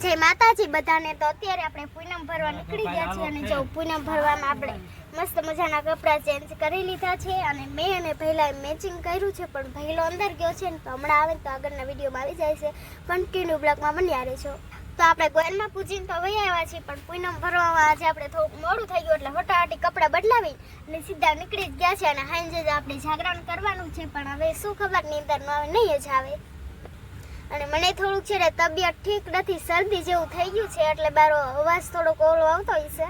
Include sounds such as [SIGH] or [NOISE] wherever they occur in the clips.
જય માતાજી બધાને તો અત્યારે આપણે પૂનમ ભરવા નીકળી ગયા છીએ અને જો પૂનમ ભરવામાં આપણે મસ્ત મજાના કપડાં ચેન્જ કરી લીધા છે અને મેં અને ભૈલાએ મેચિંગ કર્યું છે પણ ભૈલો અંદર ગયો છે ને તો હમણાં આવે તો આગળના વિડીયોમાં આવી જાય છે. કન્ટિન્યુ બ્લોગમાં બન્યા રહેશો તો આપણે ગોયલમાં પૂજીને તો વહી આવ્યા છીએ પણ પૂનમ ભરવામાં આજે આપણે થોડુંક મોડું થઈ ગયું એટલે હટાહટી કપડાં બદલાવી અને સીધા નીકળી જ ગયા છે અને હાંજે જ આપણે જાગરણ કરવાનું છે પણ હવે શું ખબર નીંદરમાં આવે નહીં જ આવે. અને મને થોડુંક છે ને તબિયત ઠીક નથી, શરદી જેવું થઈ ગયું છે, એટલે મારો અવાજ થોડોક ઓલો આવતો હશે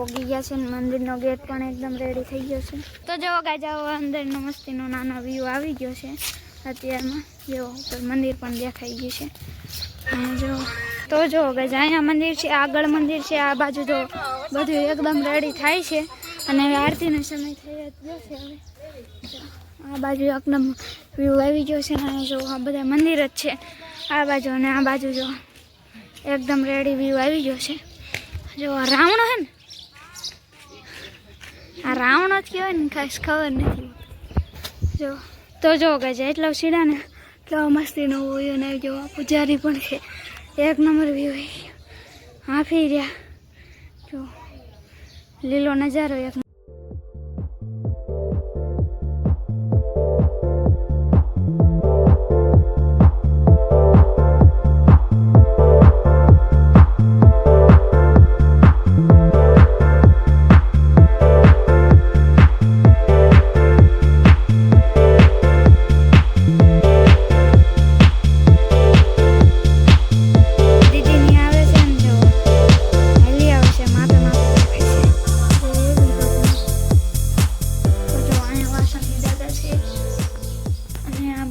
પહોંચી ગયા છે મંદિરનો ગેટ પણ એકદમ રેડી થઈ ગયો છે. તો જો ગાજાઓ અંદરનો મસ્તીનો નાનો વ્યૂ આવી ગયો છે. અત્યારમાં જો મંદિર પણ દેખાઈ ગયું છે. અને જો તો જો ગાય અહીંયા મંદિર છે, આગળ મંદિર છે, આ બાજુ જો બધું એકદમ રેડી થાય છે. અને હવે આરતીનો સમય થઈ ગયો છે હવે. આ બાજુ એકદમ વ્યૂ આવી ગયો છે અને જો આ બધા મંદિર જ છે. આ બાજુ અને આ બાજુ જો એકદમ રેડી વ્યૂ આવી ગયો છે. જો રાવણો હે ને આ રાવણ જ કહેવાય ને ખાસ ખબર નથી. જો, તો જો ગજે એટલો સીડા ને એટલો મસ્તીનો હોય ને, જો પૂજારી પણ છે. એક નંબર વ્યૂ હાફી રહ્યા. જો, લીલો નજારો એક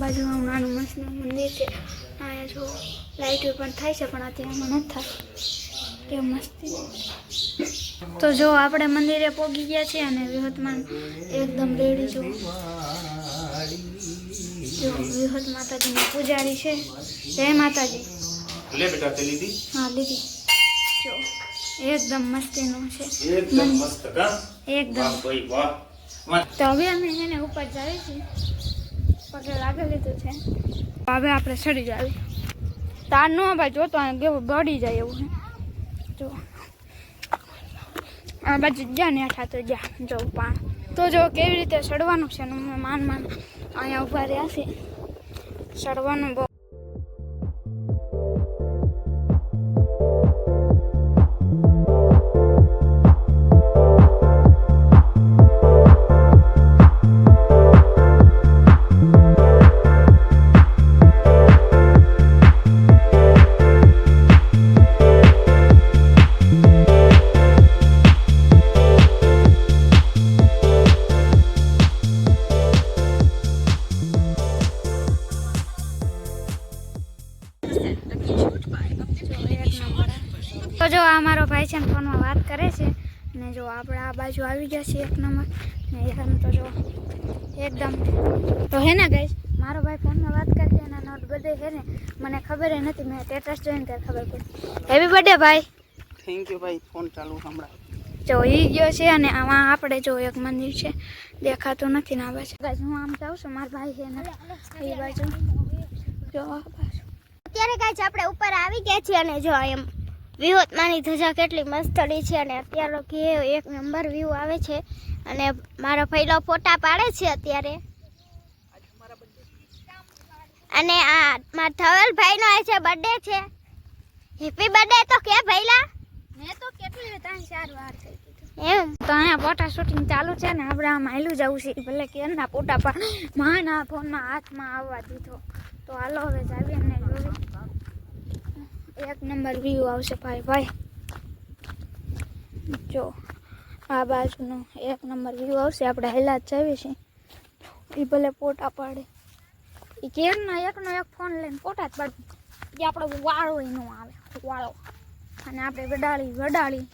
અને આ બાજુ આવું નાનું મસ્તનું મંદિર છે અહીંયા જો લાઇટો પણ થાય છે પણ અત્યારમાં નથી થાય કેવું મસ્તી તો જો આપણે મંદિરે પહોંચી ગયા છીએ અને વિહતમાન એકદમ રેડી જો જો વિહત માતાજીની પૂજારી છે. જય માતાજી. લે બેટા તે લીધી? હા લીધી. જો એકદમ મસ્તીનું છે. એકદમ મસ્ત કા? એકદમ. વાહ ભાઈ વાહ. તો હવે અમે એને ઉપર જઈએ છીએ. લીધું છે. હવે આપણે સડી જાય તાર નો ભાઈ જોતો કેવું બળી જાય એવું જો. આ બાજુ જ્યાં ને તો જા, જો પાણ તો જો કેવી રીતે ચડવાનું છે માન માન અહીંયા ઊભા રહ્યા છે. ચડવાનું બહુ તો જો આ મારો ભાઈ છે ને ફોનમાં વાત કરે છે ને જો આપણે આ બાજુ આવી ગયા છીએ એક નંબર. ને એમ તો જો એકદમ તો હે ને ગાઈસ મારો ભાઈ ફોનમાં વાત કરશે એના નોટ બધે હે ને મને ખબર નથી મેં સ્ટેટસ જોઈને ત્યારે ખબર પડી. હેવી બર્થડે ભાઈ. થેન્ક યુ ભાઈ ફોન ચાલુ હમણાં. જો એ ગયો છે અને આમાં આપણે જો એક મંદિર છે દેખાતું નથી ને આ બાજુ. હું આમ જાઉં છું મારા ભાઈ છે ને એ બાજુ. જો અત્યારે કાંઈ આપણે ઉપર આવી ગયા છીએ અને જો એમ વિહોતમાની ધજા કેટલી મસ્તડી છે અને અત્યારે કે એક નંબર વ્યૂ આવે છે. અને મારો પહેલો ફોટા પાડે છે અત્યારે. અને આ મારા ધવલભાઈનો આ છે બર્થડે છે. હેપી બર્થડે તો કે ભઈલા? મેં તો કેટલી ત્રણ ચાર વાર એમ? તો અહીંયા ફોટા શૂટિંગ ચાલુ છે ને આપણે આમ આયલું જવું છે ભલે કેરના ફોટા પણ માના ફોનમાં હાથમાં આવવા દીધો. તો હાલો હવે જાવી એમને જોવી. એક નંબર વ્યૂ આવશે ભાઈ ભાઈ. જો, આ બાજુનો એક નંબર વ્યૂ આવશે, આપણે હેલા જ જઈએ છીએ એ ભલે ફોટા પાડે. એ કેરના એકનો એક ફોન લઈને ફોટા જ પાડે. એ આપણો વાળો એનો આવે, વાળો. અને આપણે વડાળી વડાળી.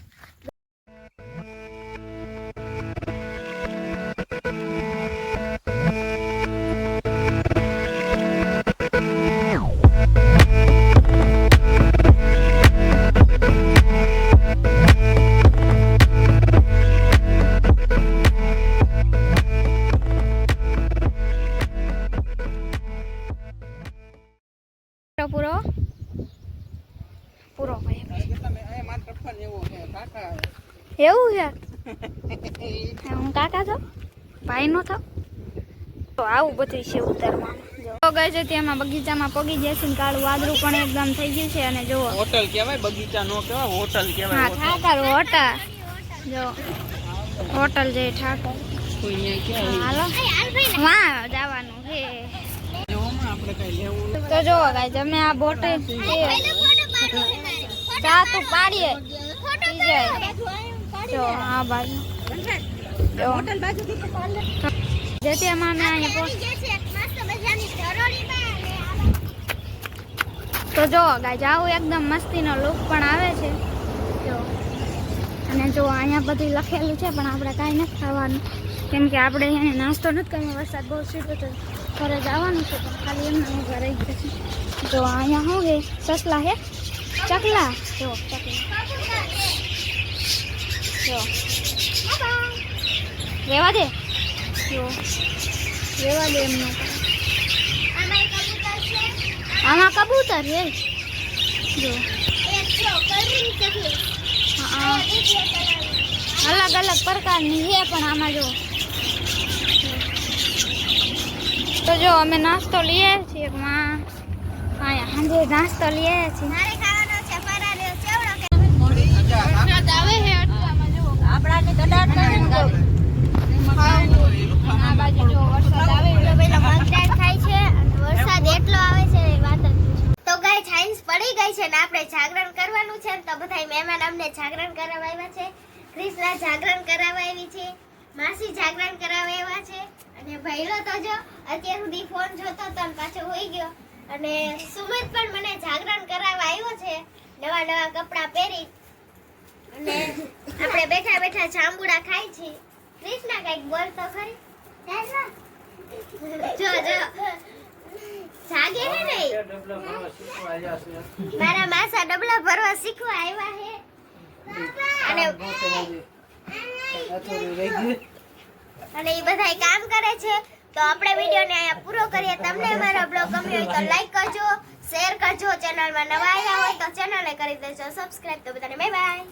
પૂરો એવો છે છે? [LAUGHS] હું કાકા છો? ભાઈ નો છો? તો આવું બધું છે ઉત્તરમાં જો ગઈ છે તેમાં બગીચામાં પગી જશે ને કાળું વાદળું પણ એકદમ થઈ ગયું છે અને જો હોટલ કહેવાય બગીચા નો કહેવાય હોટલ હા કહેવાય હોટલ. ઠાકર હોટા જો હોટલ જે ઠાકર. તો હાલો. જવાનું છે. તો જો ગાય તમે આ બોટે ચા તો પાડીએ. જો આ બાજુ. જેથી અમારે અહીંયા પહોંચ- તો જો ગાય જાવું એકદમ મસ્તીનો લુક પણ આવે છે. જો. અને જો અહીંયા બધું લખેલું છે પણ આપણે કાંઈ નથી ખાવાનું. કેમ કે આપણે અહીંયા નાસ્તો નથી કર્યો વરસાદ બહુ સીધો તો ઘરે જવાનું છે પણ ખાલી એમને હું ઘરે જો અહીંયા શું છે? સસલા હે ચકલા જો ચકલા જો રેવા દે જો રેવા દે એમનું આમાં કબૂતર હે જો હા અલગ અલગ પ્રકારની છે પણ આમાં જો તો જો અમે નાસ્તો લઈએ છીએ માં અહીંયા સાંજે નાસ્તો લઈએ છીએ વરસાદ આવે છે અટકામાં જો આપણાની તો દાંત આ બાજુ જો વરસાદ આવે છે. થાય છે અને વરસાદ એટલો આવે છે એ વાત જ પૂછો. તો ગાય સાયન્સ પડી ગઈ છે ને આપણે જાગરણ કરવાનું છે ને તો બધા મહેમાન અમને જાગરણ કરાવવા આવ્યા છે. ક્રિષ્ના જાગરણ કરાવવા આવી છે. માસી જાગરણ કરાવવા આવ્યા છે. અને ભૈલો તો જો અત્યાર સુધી ફોન જોતો તો પાછો હોઈ ગયો. અને સુમિત પણ મને જાગરણ કરાવવા આવ્યો છે. નવા નવા કપડાં પહેરી. અને આપણે બેઠા બેઠા જાંબુડા ખાય છે. ક્રિષ્ના કંઈક બોલ તો ખરી. જો જો. જાગે હે નહીં? મારા માસા ડબલા ભરવા શીખવા આવ્યા હે અને અને એ બધા કામ કરે છે. તો આપણે વિડીયોને અહીંયા પૂરો કરીએ. તમને અમારો બ્લોગ ગમ્યો હોય તો લાઈક કરજો શેર કરજો. ચેનલમાં નવા આવ્યા હોય તો ચેનલને કરી દેજો. સબસ્ક્રાઇબ તો બધાને. Bye bye